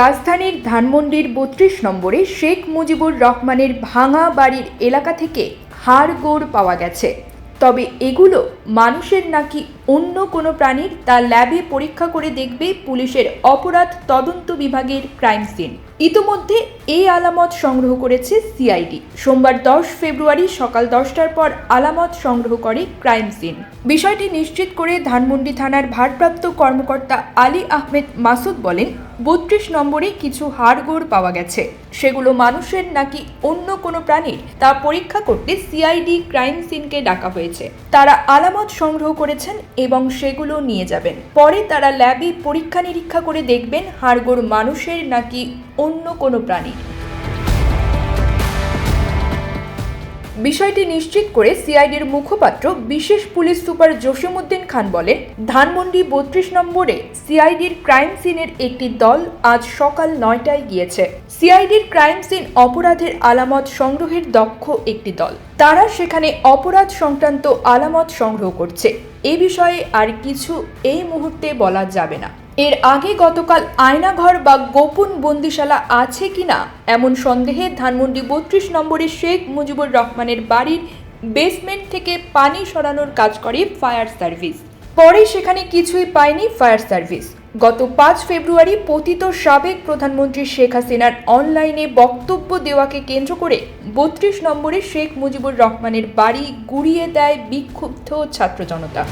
রাজধানীর ধানমন্ডির বত্রিশ নম্বরে শেখ মুজিবুর রহমানের ভাঙা বাড়ির এলাকা থেকে হাড়গোড় পাওয়া গেছে। তবে এগুলো মানুষের নাকি অন্য কোনো প্রাণীর তা ল্যাবে পরীক্ষা করে দেখবে পুলিশের অপরাধ তদন্ত বিভাগের ক্রাইম সিন। ইতোমধ্যে এই আলামত সংগ্রহ করেছে সিআইডি। সোমবার দশ ফেব্রুয়ারি সকাল দশটার পর আলামত সংগ্রহ করে ক্রাইম সিন। বিষয়টি নিশ্চিত করে ধানমন্ডি থানার ভারপ্রাপ্ত কর্মকর্তা আলী আহমেদ মাসুদ বলেন, বত্রিশ নম্বরে কিছু হাড়গোড় পাওয়া গেছে। সেগুলো মানুষের নাকি অন্য কোনো প্রাণীর? তা পরীক্ষা করতে সিআইডি ক্রাইম সিনকে ডাকা হয়েছে। তারা আলামত সংগ্রহ করেছেন এবং সেগুলো নিয়ে যাবেন। পরে তারা ল্যাবে পরীক্ষা নিরীক্ষা করে দেখবেন হাড়গোড় মানুষের নাকি অন্য কোনো প্রাণীর বিষয়টি নিশ্চিত করে সিআইডির মুখপাত্র বিশেষ পুলিশ সুপার জসিমউদ্দিন খান বলেন, ধানমন্ডি বত্রিশ নম্বরে সিআইডির ক্রাইম সিনের একটি দল আজ সকাল নয়টায় গিয়েছে। সিআইডির ক্রাইম সিন অপরাধের আলামত সংগ্রহের দক্ষ একটি দল। তারা সেখানে অপরাধ সংক্রান্ত আলামত সংগ্রহ করছে। এ বিষয়ে আর কিছু এই মুহূর্তে বলা যাবে না। এর আগে গতকাল আয়নাঘর বা গোপন বন্দিশালা আছে কিনা এমন সন্দেহে ধানমন্ডি বত্রিশ নম্বরে শেখ মুজিবুর রহমানের বাড়ির বেসমেন্ট থেকে পানি সরানোর কাজ করে ফায়ার সার্ভিস পরে সেখানে কিছুই পায়নি ফায়ার সার্ভিস গত পাঁচ ফেব্রুয়ারি পতিত সাবেক প্রধানমন্ত্রী শেখ হাসিনার অনলাইনে বক্তব্য দেওয়াকে কেন্দ্র করে বত্রিশ নম্বরে শেখ মুজিবুর রহমানের বাড়ি গুড়িয়ে দেয় বিক্ষুব্ধ ছাত্র জনতা।